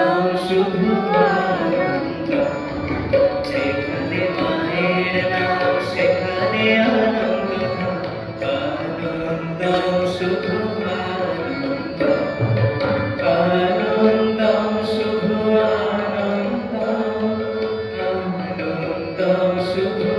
পেলাম শুধু সেখানে মায়ের নাম, সেখানে আনন্দ। আনন্দ শুধু আনন্দ। আনন্দ শুধু আনন্দ। আনন্দ শুধু